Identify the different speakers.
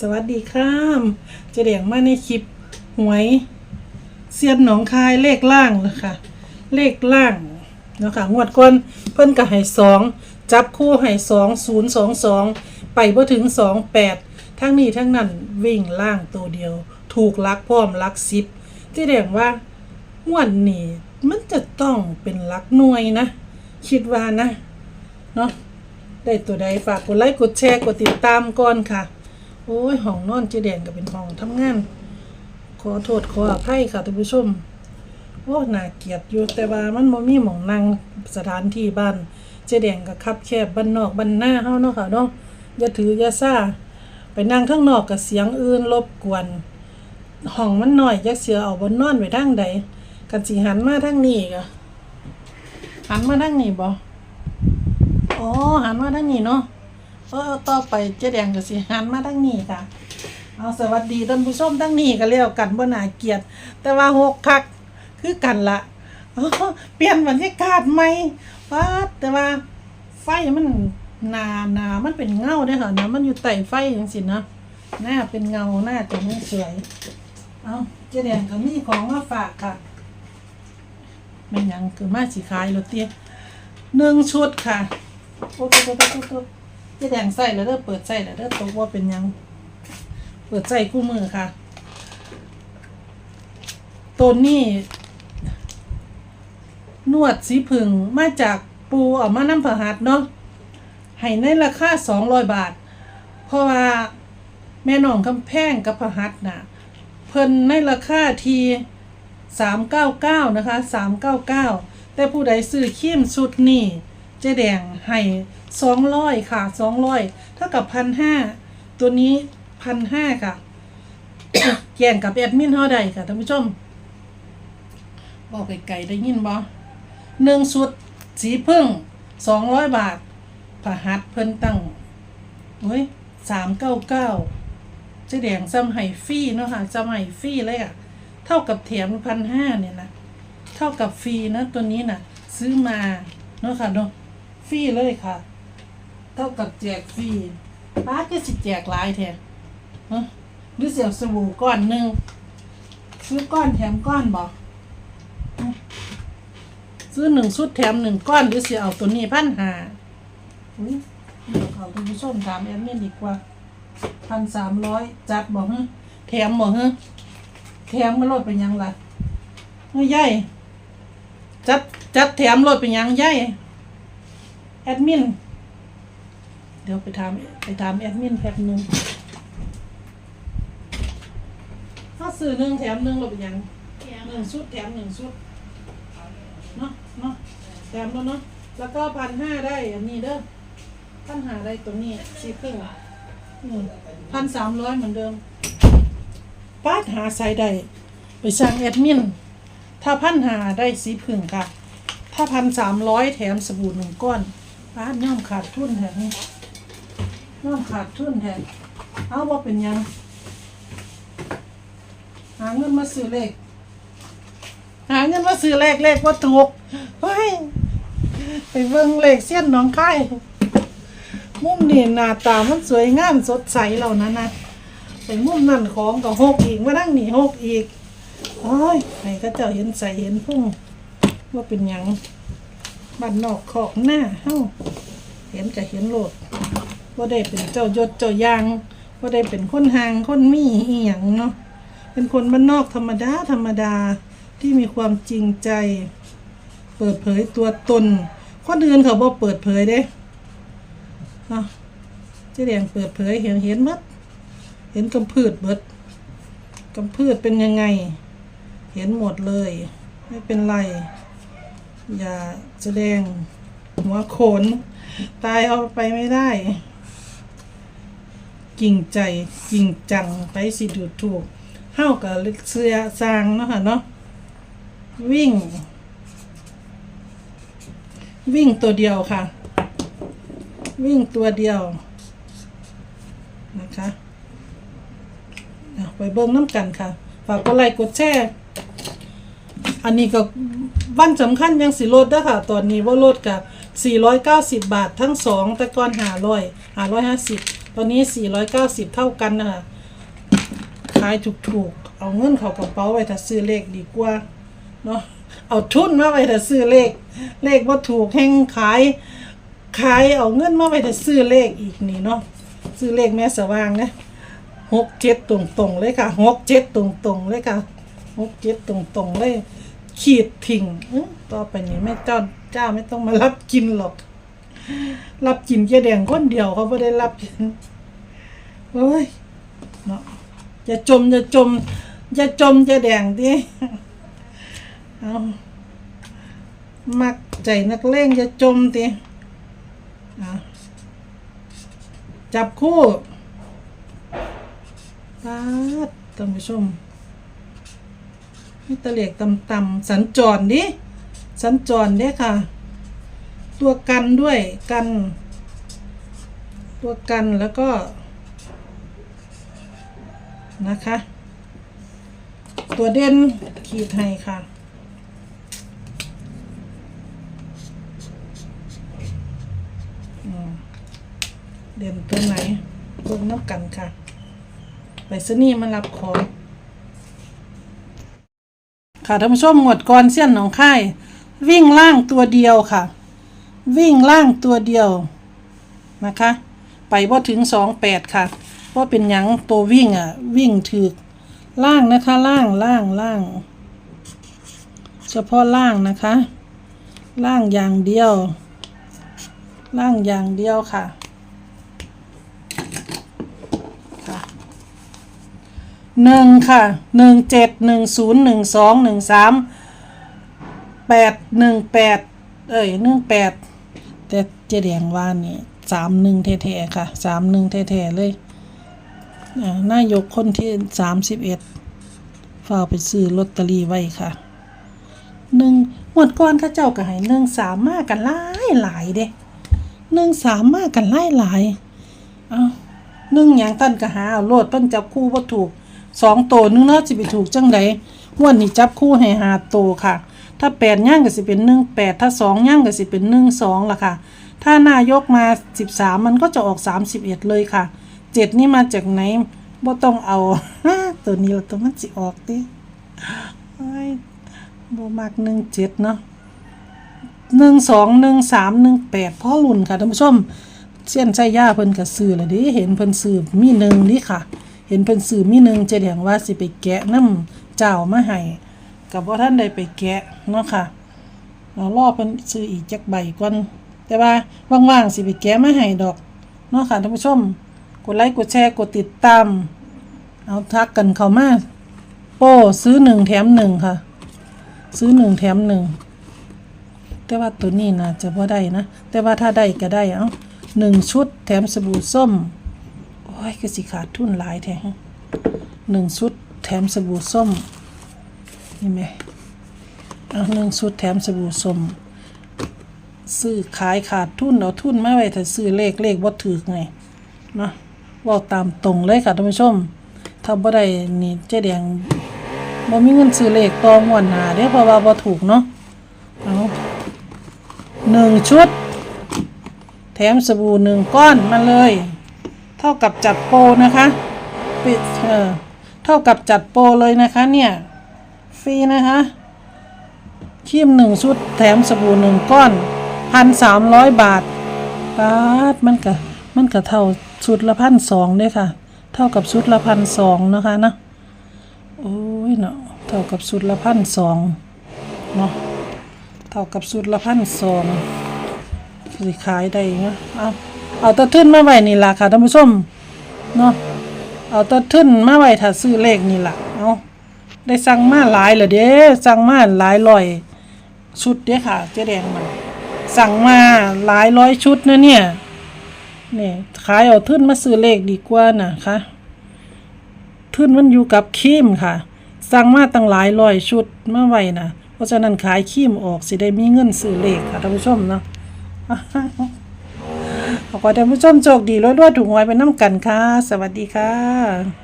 Speaker 1: สวัสดีครับเจะเดียงมาในคลิปหวยเซียนหนองคายเลขล่างเลยค่ะ เลขล่างเนาะคะงวดก่อนเพิ่นก็ให้สองจับคู่ให้สองศูนย์สองสองไปบ่ถึงสองแปดทั้งนี้ทั้งนั้นวิ่งล่างตัวเดียว ถูกลักพร้อมลักสิบเจะเดียงว่างวดนี้มันจะต้องเป็นลักหน่วยนะ คิดว่านะเนาะได้ตัวใดฝากกดไลค์กดแชร์กดติดตามก่อนค่ะ โอ้ยห้องนอนเจแดงก็เป็นห้องทำงาน ขอโทษขออภัยค่ะท่านผู้ชมโอ้น่าเกลียดอยู่แต่ว่ามันบ่มีหมองนั่งสถานที่บ้าน เจแดงก็คับแคบบ้านนอกบ้านหน้าเฮาเนาะค่ะเนาะอย่าถืออย่าซ่าไปนั่งข้างนอกกับเสียงอื่นรบกวนห้องมันน้อยจักเสือเอาบนนอนไปทางใดกันสิหันมาทางนี้ก็หันมาทางนี้บ่อ๋อหันมาทางนี้เนาะ เออต่อไปเจ๊แดงก็สิหันมาทางนี้ค่ะ เอาสวัสดีท่านผู้ชมทั้งนี้ก็แล้วกันบ่นาเกลียดแต่ว่าหกคักคือกันละอ๋อเปลี่ยนบรรยากาศใหม่ว้าดแต่ว่าไฟมันหนาหนามันเป็นเงาเด้อค่ะนะมันอยู่ใต้ไฟจังซี่นะหน้าเป็นเงาหน้าจะไม่สวย เอาเจ๊แดงก็มีของมาฝากค่ะม่นยังคือมาสิขายโรตีหนึ่งชุดค่ะโอ้โห จ๊แดงใส่แล้วเด้อเปิดใส่แล้วเด้อตกว่าเป็นยัง เปิดใส่คู่มือค่ะ ตัวนี้นวดสีผึ่งมาจากปูเอามาน้ำผหัดเนาะให้ในราคาสองร้อยบาท เพราะว่าแม่น้องคำแพงกับผหัดน่ะ เพิ่นในราคาทีสามเก้าเก้านะคะสามเก้าเก้าแต่ผู้ใดซื้อขีมชุดนี้ เจ๊แดงให้สองร้อยค่ะสองร้อยเท่ากับพันห้าตัวนี้พันห้าค่ะแย่งกับแอดมินเท่าใดค่ะท่านผู้ชม บอกไกลๆได้ยินบ่หนึ่งชุดสีพึ่งสองร้อยบาทผาหัดเพิ่นตั้งเฮ้ยสามเก้าเก้าเจ๊แดงซ้ำไห้ฟรีเนาะค่ะซ้ำไห้ฟรีเลยอะ เท่ากับแถมพันห้าเนี่ยนะ เท่ากับฟรีนะตัวนี้น่ะ ซื้อมาเนาะค่ะเนาะ ฟรีเลยค่ะ เท่ากับแจกฟรีป้าก็สิแจกหลายแท้ฮะหรือเสียวสบู่ก้อนหนึ่งซื้อก้อนแถมก้อนบอกซื้อหนึ่งชุดแถมหนึ่งก้อน หรือเสียเอาตัวนี้พันหาอุ้ยเดี๋ยวเขาท่านผู้ชมถามแอดมินดีกว่าพันสามร้อยจัดบอกฮะแถมบอกฮะแถมมาลดเป็นยังล่ะเฮ้ยย่ายจัดจัดแถมลดเป็นยังย่าย แอดมิน เดี๋ยวไปถามไปถามแอดมินแป๊บหนึงถ้าซื้อหนึ่งแถมหนึ่งโลดเป็นหยังหนึ่งชุดแถมหนึ่งชุดเนาะเนาะแถมแล้วเนาะแล้วก็พันห้าได้อันนี้เด้อพันห้าได้ตรงนี้สีครึ่งพันสามร้อยเหมือนเดิมป้าดหาใส่ได้ไปสั่งแอดมิน ถ้าพันหาได้สีผึ่งค่ะ ถ้าพันสามร้อยแถมสบู่หนึ่งก้อน ป้าดย่อมขาดทุนแทนย่อมขาดทุนแทนเอาว่าเป็นยัง หาเงินมาซื้อเลข หาเงินมาซื้อเลขเลขว่าถูกเฮ้ยไปเบิ่งเลขเสี้ยนน้องไข่มุมนี่หน้าตามันสวยงามสดใสเหล่านั้นนะไปมุมนั่นของก็หกอีกมาดังหนีหกอีกโอ้ยไหนก็เจ้าเห็นใสเห็นพุ่งว่าเป็นยัง บ้านนอกขอกหน้าเฮ้าเห็นจะเห็นโลดว่าได้เป็นเจ้ายศเจ้ายางว่าได้เป็นคนหางคนมีอีหยังเนาะเป็นคนบ้านนอกธรรมดาธรรมดาที่มีความจริงใจ เปิดเผยตัวตนคนอื่นเขาบ่เปิดเผยเด้เนาะเจ๊แดงเปิดเผยเห็นเห็นหมดเห็นกำพืชเบิดกำพืชเป็นยังไง เห็นหมดเลย ไม่เป็นไร อย่าแสดงหัวโขน ตายเอาไปไม่ได้ กิ่งใจจริงจังไปสิดูถูกเฮ้ากับเสื้อสร้างเนาะค่ะเนาะวิ่ง วิ่งตัวเดียวค่ะ วิ่งตัวเดียว นะคะเอาไปเบิ้งน้ำกันค่ะ ฝากกดไลค์กดแชร์อันนี้ก็ วันสำคัญยังสิลดด้อค่ะ ตอนนี้ว่าลดกับ 490 บาททั้งสองแต่ก่อน500 550 ตอนนี้ 490 เท่ากันนะคะขายถูกๆ เอาเงินเข้ากระเป๋าไว้ถ้าซื้อเลขดีกว่าเนาะเอาทุนมาไว้ถ้าซื้อเลข เลขว่าถูกแห่งขาย ขายเอาเงินมาไว้ถ้าซื้อเลขอีกนี่เนาะซื้อเลขแม่สว่างนะหกเจ็ดตรงๆเลยค่ะหกเจ็ดตรงๆเลยค่ะหกเจ็ดตรงๆเลย ขีดทิ้งต่อไปนี้แม่เจ้าเจ้าไม่ต้องมารับกินหรอก รับกินแค่แดงคนเดียวเขาไม่ได้รับกินเฮ้ยเนาะอย่าจมอย่าจมอย่าจมจะแดงดิเอามักใจนักเลงอย่าจมดิจับคู่ปาดท่านผู้ชม นี่ตะเหลียกต่ำๆสัญจรดิสัญจรเด้ค่ะ ตัวกันด้วยกัน ตัวกันแล้วก็นะคะ ตัวเด่นขีดให้ค่ะเด่นตัวไหนเบิ่งน้ำกันค่ะไปซนี่มารับของ ค่ะท่านผู้ชมหมวดกรเส้ยนหนองค่าย วิ่งล่างตัวเดียวค่ะ วิ่งล่างตัวเดียวนะคะ ไปว่าถึงสองแปดค่ะว่าเป็นหยังตัววิ่งอะ วิ่งถือล่างนะคะ ล่างล่างล่าง เฉพาะล่างนะคะ ล่างอย่างเดียว ล่างอย่างเดียวค่ะ หนึ่งค่ะหนึ่งเจ็ดหนึ่งศูนย์หนึ่งสองหนึ่งสามแปดหนึ่งแปดเอ้ยหนึ่งแปดแต่เจแดงว่านี่สามหนึ่งแท้ๆค่ะสามหนึ่งแท้ๆเลยอ่านายกคนที่สามสิบเอ็ดฝาไปซื้อลอตเตอรี่ไว้ค่ะหนึ่งหมดก่อนข้าเจ้าก็ให้หนึ่งสามมากกันหลายหลายเด้หนึ่งสามมากกันหลายหลายเอาหนึ่งอย่างตั้นก็หาเอาโลดเพิ่นจับคู่บ่ถูก สองโตหนึงเนาะสิไปถูกจังไดงวดนี้จับคู่ให้หาโตค่ะ ถ้าแปดย่างก็สิเป็นหนึ่งแปดถ้าสองย่างก็สิเป็นหนึ่งสองล่ะค่ะ ถ้านายกมาสิบสามมันก็จะออกสามสิบเอ็ดเลยค่ะเจ็ดนี่มาจากไหนบ่ต้องเอาตัวนี้ละตัวมันสิออกติบ่มักหนึ่งเจ็ดเนาะหนึ่งสองหนึ่งสามหนึ่งแปดพ่อรุ่นค่ะท่านผู้ชมเสี้ยนใช้ย่าเพิ่นกับซื้อเลยดิเห็นเพิ่นซื้อมีหนึ่งนี่ค่ะ เห็นเพิ่นซื้อมีหนึ่งจเดียงว่าสิไปแกะน้ำเจ้ามาให้กับว่าท่านใดไปแกะเนาะค่ะเรารอเพิ่นซื้ออีกจักใบก่อนแต่ว่าว่างๆสิไปแกะมาให้ดอกเนาะค่ะท่านผู้ชม กดไลค์กดแชร์กดติดตาม เอาทักกันเข้ามาโป้ซื้อหนึ่งแถมหนึ่งค่ะ ซื้อหนึ่งแถมหนึ่งแต่ว่าตัวนี้นะจะพอได้นะ แต่ว่าถ้าได้ก็ได้เอาหนึ่งชุดแถมสบู่ส้ม โอ้ยก็สิขาดทุนหลายแทงหนึ่งชุดแถมสบู่ส้มนี่ไหมเอาหนึ่งชุดแถมสบู่ส้มซื้อขายขาดทุนเอาทุนมาไว้ถ้าซื้อเลขเลขบ่ถือไงเนาะว่าตามตรงเลยค่ะท่านผู้ชมถ้าบ่ได้นี่เจ๊แดงบ่มีเงินซื้อเลขต่องวดหาเด้เพราะว่าบ่ถูกเนาะเอาหนึ่งชุด แถมสบู่หนึ่งก้อนมาเลย เท่ากับจัดโปรนะคะปิดเออเท่ากับจัดโปรเลยนะคะเนี่ยฟรีนะคะครีมหนึ่งชุดแถมสบู่หนึ่งก้อนพันสามร้อยบาทบาทมันก็มันก็เท่าชุดละพันสองด้วยค่ะ เท่ากับชุดละพันสองนะคะนะโอ้ยเนาะเท่ากับชุดละพันสองเนาะเท่ากับสุดละพันสองสิขายได้เนาะเอา เอาตะทึนมาไว้นี่ล่ะค่ะท่านผู้ชมเนาะเอาตะทึนมาไว้ถ้าซื้อเลขนี่ล่ะเอาได้สั่งมาหลายเลยเด้สั่งมาหลายร้อยชุดเด้ค่ะเจ๊แดงมันสั่งมาหลายร้อยชุดนะเนี่ยนี่ขายเอาทึนมาซื้อเลขดีกว่านะคะทึนมันอยู่กับครีมค่ะ สั่งมาตั้งหลายร้อยชุดมาไว้นะเพราะฉะนั้นขายครีมออกสิได้มีเงินซื้อเลขค่ะท่านผู้ชมเนาะ ขอให้ท่านผู้ชมโชคดีรวยๆถูกหวยไปน้ำกันค่ะ สวัสดีค่ะ